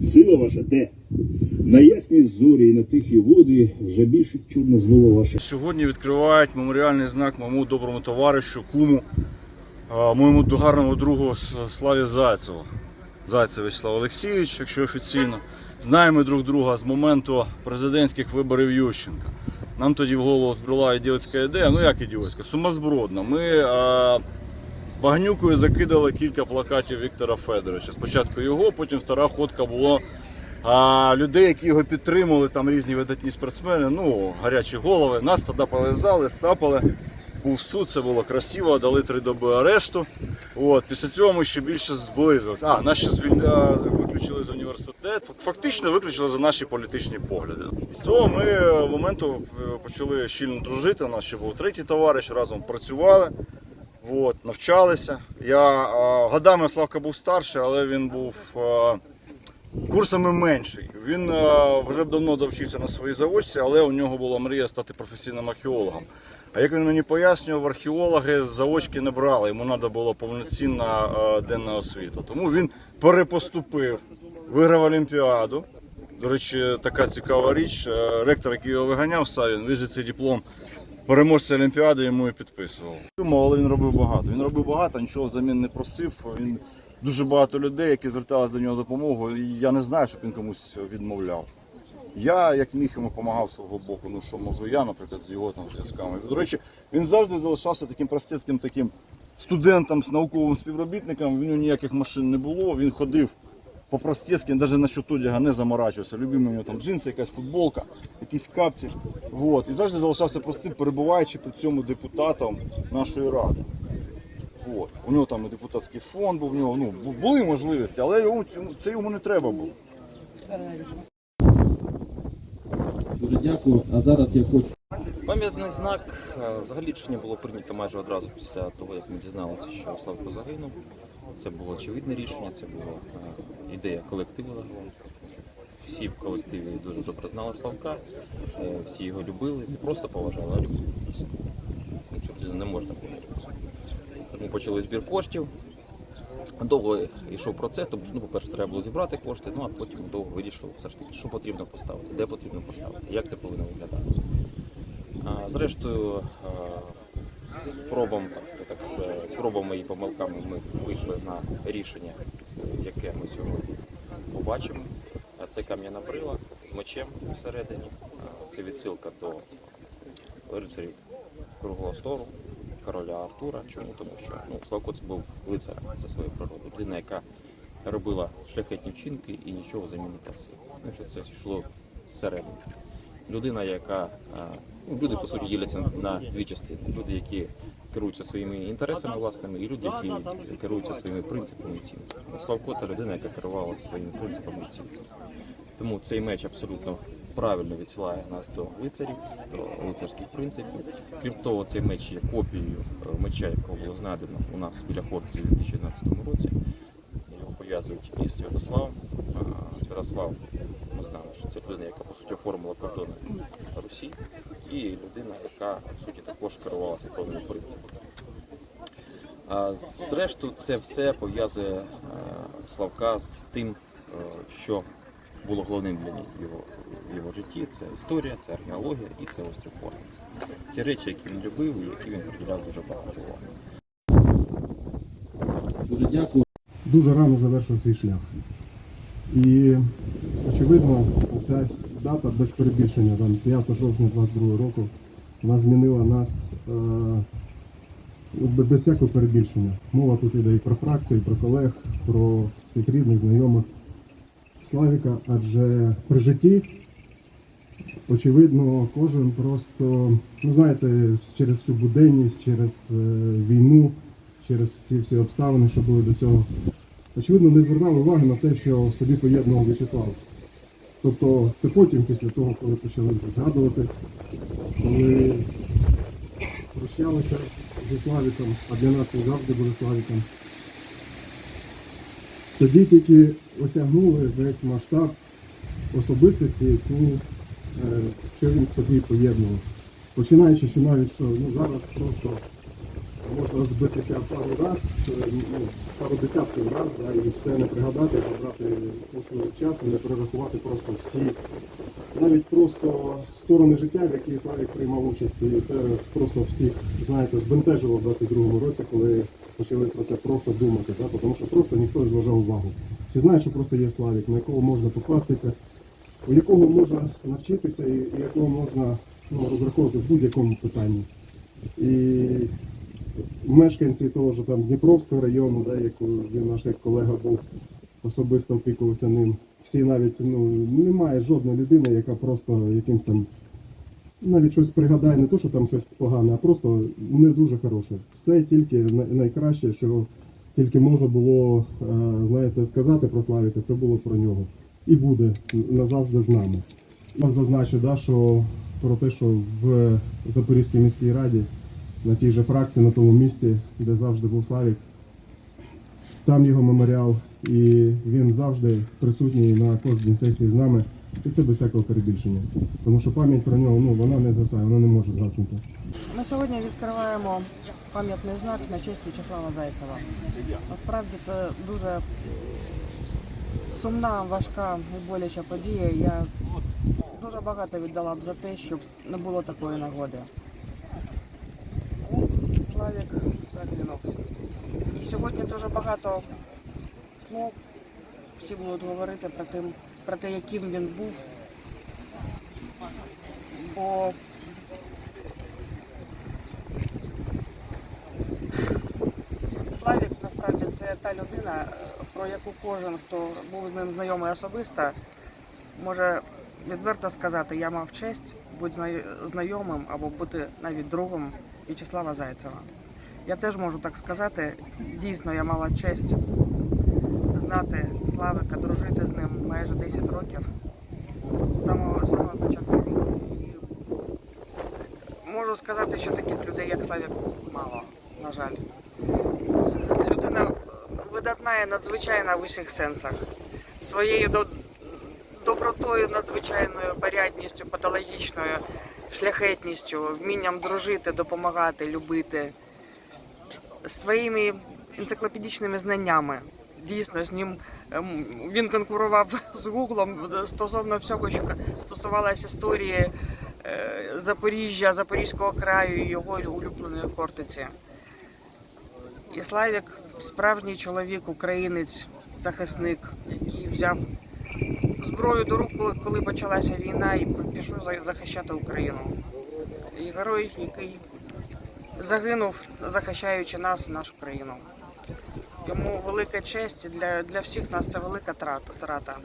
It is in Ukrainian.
Сила ваша де? На ясні зорі і на тихі води вже більше чудна злова ваша. Сьогодні відкривають меморіальний знак моєму доброму товаришу, куму, моєму гарному другу Славі Зайцеву. Зайцев Вячеслав Олексійович, якщо офіційно. Знаємо друг друга з моменту президентських виборів Ющенка. Нам тоді в голову збрала ідіотська ідея, ну як ідіотська, сумасбродна. Ми а, багнюкою закидали кілька плакатів Віктора Федоровича. Спочатку його, потім втора ходка була а, людей, які його підтримували, там різні видатні спортсмени, ну, гарячі голови. Нас тоді пов'язали, сапали. Був суд, це було красиво, дали три доби арешту. От, після цього ми ще більше зблизилися. А, нас ще звільня... виключили з університету. Фактично виключили за наші політичні погляди. І з цього ми е, моменту е, почали щільно дружити. У нас ще був третій товариш, разом працювали. От, навчалися. Я годами Славка був старший, але він був курсами менший. Він вже давно довчився на своїй заочці, але у нього була мрія стати професійним археологом. А як він мені пояснював, археологи з заочки не брали, йому треба була повноцінна денна освіта. Тому він перепоступив, виграв Олімпіаду. До речі, така цікава річ. Е, Ректор, який його виганяв, Савін, він же цей диплом переможця Олімпіади йому і підписував. Але він робив багато. Він робив багато, нічого взамін не просив. Він дуже багато людей, які зверталися до нього допомогу. І я не знаю, щоб він комусь відмовляв. Я, як міг, йому допомагав свого боку. Ну що можу я, наприклад, з його там зв'язками. До речі, він завжди залишався таким простецьким таким студентом, з науковим співробітником. В нього ніяких машин не було. Він ходив по простецьки, навіть на щодо одяга не заморачувався. Любив у нього там джинси, якась футболка, якісь капці. Вот. І завжди залишався простим, перебуваючи при цьому депутатом нашої ради. От. У нього там і депутатський фонд був, у нього ну, бу- були можливості, але йому, це йому не треба було. Дуже дякую. А зараз я хочу. Пам'ятний знак е, взагалі рішення було прийнято майже одразу після того, як ми дізналися, що Славко загинув. Це було очевидне рішення, це була е, ідея колективу. Всі в колективі дуже добре знали Славка, е, всі його любили, не просто поважали, а любили. Ну, Цю не можна. Тому почали збір коштів. Довго йшов процес, тому ну, по-перше, треба було зібрати кошти, ну а потім довго вирішував все ж таки, що потрібно поставити, де потрібно поставити, як це повинно виглядати. А, Зрештою, а, спробам, так, так, з спробами і помилками ми вийшли на рішення, яке ми сьогодні побачимо. Це кам'яна брила з мечем всередині. Це відсилка до рицарів круглого стору, короля Артура. Чому? Тому що ну, Славко це був лицарем за свою природу. Людина, яка робила шляхетні вчинки і нічого взамін не. Тому що це йшло зсередини людина, яка ну, люди по суті діляться на дві частини. Люди, які керуються своїми інтересами власними, і люди, які керуються своїми принципами і цінностями. Славко це людина, яка керувалася своїми принципами і цінностями. Тому цей меч абсолютно правильно відсилає нас до лицарів, до лицарських принципів. Крім того, цей меч є копією е, меча, якого було знайдено у нас біля Хортиці у 2011 році. Його пов'язують із Святославом. А, Святослав, ми знаємо, що це людина, яка по суті оформила кордони Русі, і людина, яка по суті також керувалася певними принципами. Зрештою, це все пов'язує е, Славка з тим, е, що було головним для нього в його, житті. Це історія, це археологія і це острів Хортиці. Ці речі, які він любив і які він приділяв дуже багато уваги. Дуже дякую. дуже рано завершив свій шлях. І очевидно, ця дата без перебільшення, там 5 жовтня 22 року, вона змінила нас е, без всякого перебільшення. Мова тут іде і про фракцію, і про колег, про всіх рідних, знайомих Славіка, адже при житті, очевидно, кожен просто, ну знаєте, через всю буденність, через е, війну, через ці всі обставини, що були до цього очевидно, не звертав уваги на те, що собі поєднував В'ячеслав. Тобто це потім, після того, коли почали вже згадувати, коли прощалися зі Славіком, а для нас не завжди були Славіком. Тоді тільки осягнули весь масштаб особистості, яку е, що він собі поєднував. Починаючи, що навіть що ну, зараз просто можна збитися пару раз, е, ну, пару десятків раз, да, і все не пригадати, забрати кучу часу, не перерахувати просто всі, навіть просто сторони життя, в якій Славік приймав участь. І це просто всіх, знаєте, збентежило в 22-му році, коли почали про це просто думати, да, тому що просто ніхто не зважав увагу. Всі знають, що просто є Славік, на якого можна покластися, у якого можна навчитися і, і якого можна ну, розраховувати в будь-якому питанні. І мешканці того ж там Дніпровського району, да, як наш як колега був, особисто опікувався ним. Всі навіть ну, немає жодної людини, яка просто якимсь там навіть щось пригадає, не то, що там щось погане, а просто не дуже хороше. Все тільки найкраще, що тільки можна було е, знаєте, сказати про Славіка, це було про нього. І буде назавжди з нами. Я зазначу, да, що про те, що в Запорізькій міській раді на тій же фракції, на тому місці, де завжди був Славік, там його меморіал, і він завжди присутній на кожній сесії з нами. І це без всякого перебільшення. Тому що пам'ять про нього ну, вона не згасає, вона не може згаснути. Ми сьогодні відкриваємо пам'ятний знак на честь В'ячеслава Зайцева. Насправді це дуже сумна, важка і боляча подія. Я дуже багато віддала б за те, щоб не було такої нагоди. Ось Славік загинув. І сьогодні дуже багато слов всі будуть говорити про, тим, про те, яким він був. Бо Славік насправді це та людина, про яку кожен, хто був з ним знайомий особисто, може відверто сказати, я мав честь бути знайомим або бути навіть другом В'ячеслава Зайцева. Я теж можу так сказати. Дійсно, я мала честь знати Славика, дружити з ним майже 10 років з самого, самого початку війни. Можу сказати, що таких людей, як Славік, мало, на жаль людина видатна і надзвичайна в усіх сенсах. Своєю до- надзвичайною порядністю, патологічною шляхетністю, вмінням дружити, допомагати, любити, своїми енциклопедичними знаннями. Дійсно, з ним ем, він конкурував з Гуглом стосовно всього, що стосувалося історії е, Запоріжжя, Запорізького краю і його улюбленої Хортиці. І Славік справжній чоловік, українець, захисник, який взяв зброю до рук, коли- почалася війна, і пішов захищати Україну. І герой, який загинув, захищаючи нас і нашу країну. Йому велика честь для, для всіх нас це велика трата.